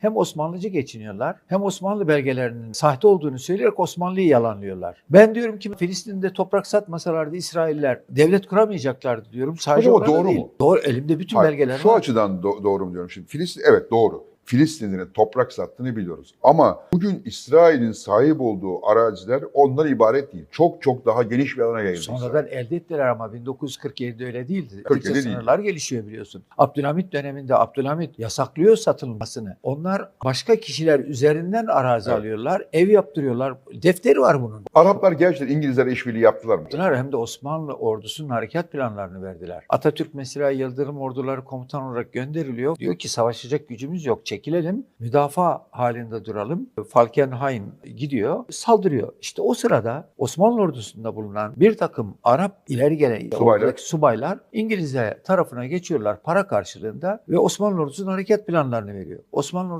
hem Osmanlıcı geçiniyorlar hem Osmanlı belgelerinin sahte olduğunu söyleyerek Osmanlı'yı yalanlıyorlar. Ben diyorum ki Filistin'de toprak satmasalardı İsrailler devlet kuramayacaklardı diyorum. Sadece orada doğru değil. mu? Doğru. Elimde bütün Hayır, belgeler şu var. açıdan do- doğru mu diyorum şimdi? Filistin evet doğru. Filistin'in toprak sattığını biliyoruz. Ama bugün İsrail'in sahip olduğu araziler ondan ibaret değil. Çok çok daha geniş bir alana yayıldı. Sonradan elde ettiler ama 1947'de öyle değildi. 47 Gittikçe değil. sınırlar gelişiyor biliyorsun. Abdülhamit döneminde Abdülhamit yasaklıyor satılmasını. Onlar başka kişiler üzerinden arazi Evet. alıyorlar, ev yaptırıyorlar. Defteri var bunun. Araplar gerçekten İngilizler işbirliği yaptılar mı? Yaptılar hem de Osmanlı ordusunun harekat planlarını verdiler. Atatürk mesela Yıldırım orduları komutan olarak gönderiliyor. Diyor ki savaşacak gücümüz yok çekilelim müdafaa halinde duralım. Falkenhayn gidiyor saldırıyor. İşte o sırada Osmanlı ordusunda bulunan bir takım Arap ileri gelen Subaylar. subaylar İngilizler tarafına geçiyorlar para karşılığında ve Osmanlı ordusunun harekat planlarını veriyor. Osmanlı ordusu